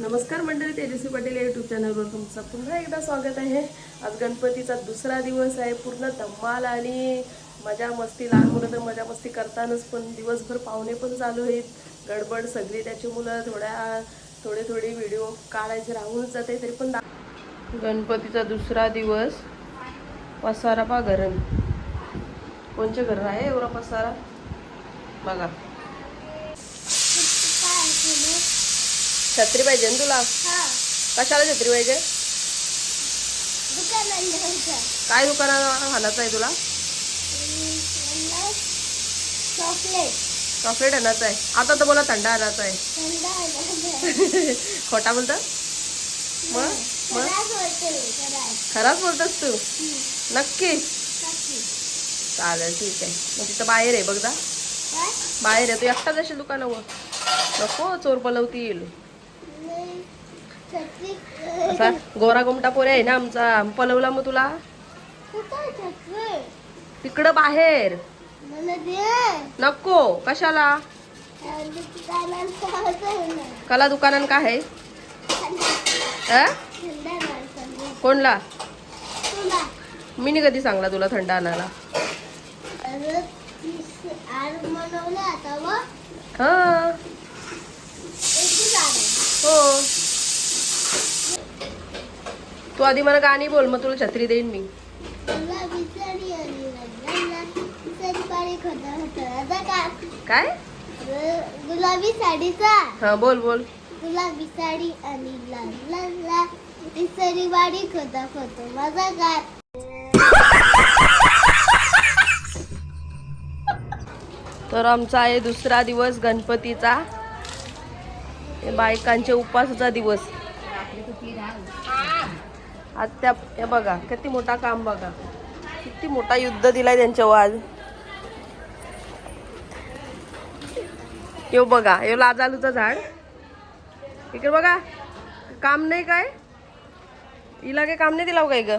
नमस्कार मंडळी तेजस्वी पाटील या युट्यूब चॅनलवर तुमचं पुन्हा एकदा स्वागत आहे. आज गणपतीचा दुसरा दिवस आहे पूर्ण धम्माल आणि मजा मस्ती लहान मुलं तर मजा मस्ती करतानाच पण दिवसभर पाहुणे पण चालू आहेत. गडबड सगळी त्याची मुलं थोड्या थोडे थोडे व्हिडिओ काढायचे राहूनच जाते तरी पण गणपतीचा दुसरा दिवस. पसारा पा घरण कोणचे घर आहे एवढा पसारा? बघा. छत्री पाहिजे ना तुला? कशाला छत्री पाहिजे? काय दुकानात आणायचं आहे तुला? चॉकलेट. चॉकलेट आणायचं आहे. आता तर मला थंड आणायचं आहे. खोटा बोलतं? मग मग खराच बोलतस तू? नक्की? चालेल ठीक आहे. मग तिथं बाहेर आहे बघ जा. बाहेर आहे. तू एकटाच असेल दुकानावर. नको चोर पलवती येईल असा गोरा गोमटा पोरे आहे ना आमचा. पलवला मग तुला? तिकडं बाहेर. नको. कशाला? कला दुकानान काय आहे? कोणला? मी नी कधी सांगला तुला थंड आणायला. हा. हो. तू आधी मला गाणी बोल मग तुला छत्री देईन मी. काय? गुलाबी साडीचा. हा बोल बोल. गुलाबी साडी आणि लाल लाल लाल. बिचारी बारीक होता फोटो माझा काय तर आमचा आहे दुसरा दिवस गणपतीचा. बायकांचे उपवासाचा दिवस. आज त्या हे बघा किती मोठा काम बघा. किती मोठा युद्ध दिलाय त्यांच्यावर आज. यो बघा यो लाजालूचं झाड. इकडे बघा काम नाही काय? हिला काही काम नाही दिला हो काय ग?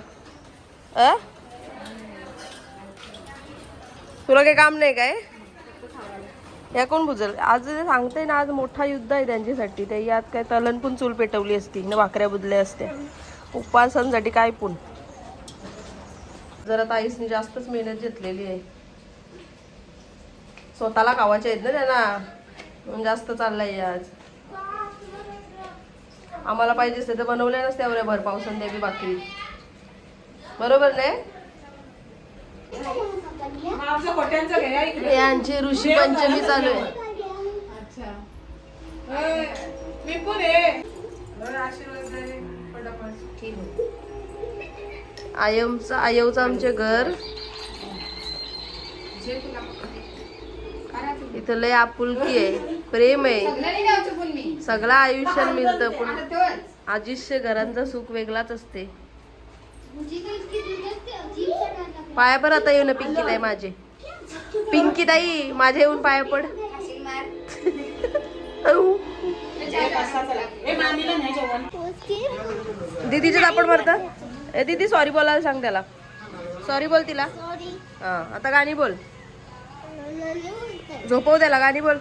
तुला काही काम नाही काय? या कोण बुजल? आज सांगते ना आज मोठा युद्ध आहे त्यांच्यासाठी. ते यात काय तलन पण चूल पेटवली असती ना भाकऱ्या बुजल्या असत्या. उपवासांसाठी काय पण जरा ताईसने जास्तच मेहनत घेतलेली आहे. स्वतःला खावायचे आहेत ना त्यांना. जास्त चाललाय आज. आम्हाला पाहिजे असते तर बनवल्या नसत्या एवढ्या भर पावसान द्यावी बाकी. बरोबर नाही? यांची ऋषी पंचमी चालू आहे. मी पण आहे. आयमचं आयवचं आमचे घर. इथं लय आपुलकी आहे. प्रेम आहे. सगळं आयुष्यात मिळतं पण आयुष्य घरांचं सुख वेगळाच असते. पाया पर आता येऊ ना पिंकी ताई माझे. पिंकी ताई माझे येऊन पाया पड. दीदीचे मारतात. ए दीदी सॉरी बोलायला सांग त्याला. सॉरी बोल तिला. हा आता गाणी बोल. झोपव त्याला गाणी बोल.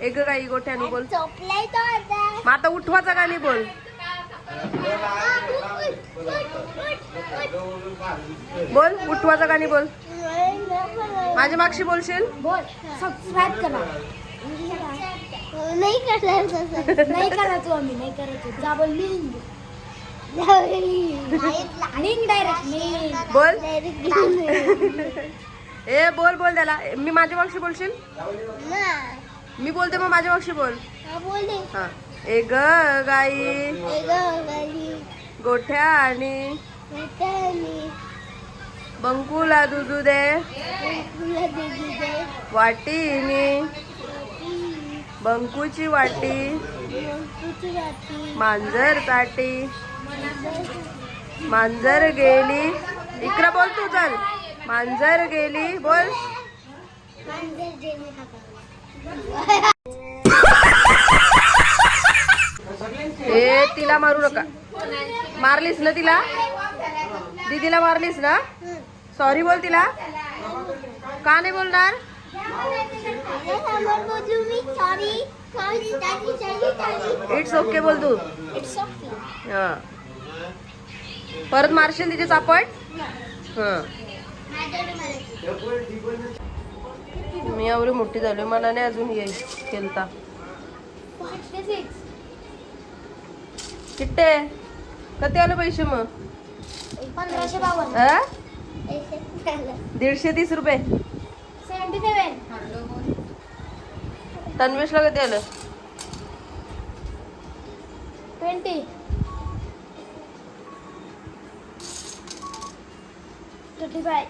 एक गाई गोठ्यानी बोल मग आता उठवाचा गाणी बोल बोल उठवाचा गाणी बोल? माझ्या मागशी बोलशील? बोल. सबस्क्राईब करा. नाही करणार तसं. नाही करायचो आम्ही नाही करायचो जा बोल डायरेक्ट ए बोल बोल त्याला. मी माझ्या मागशी बोलशील? मी बोलते मग माझ्या मागशी बोल. हा हा. ए ग गाई. गोठ्या आणि बंकूला दुधू दे. वाटी दिली वाटीनी बंकूची वाटी. मांजर ताटी मांजर गेली. इकडं बोल तू चल मांजर गेली बोल. हे ए तिला मारू नका. मारलीस ना तिला? दीदीला मारलीस ना? सॉरी बोल तिला. का नाही बोलणार? इट्स ओके बोल तू. परत मारशील तिचे चापट? मी एवढी मोठी झाली मला नाही अजून येईल खेळता. किट्टे कधी आले पैसे मग? पंधराशे बावन्न. दीडशे तीस रुपये. सेव्हन्टी सेवन. तन्वीशला किती आलं? Twenty. Thirty five.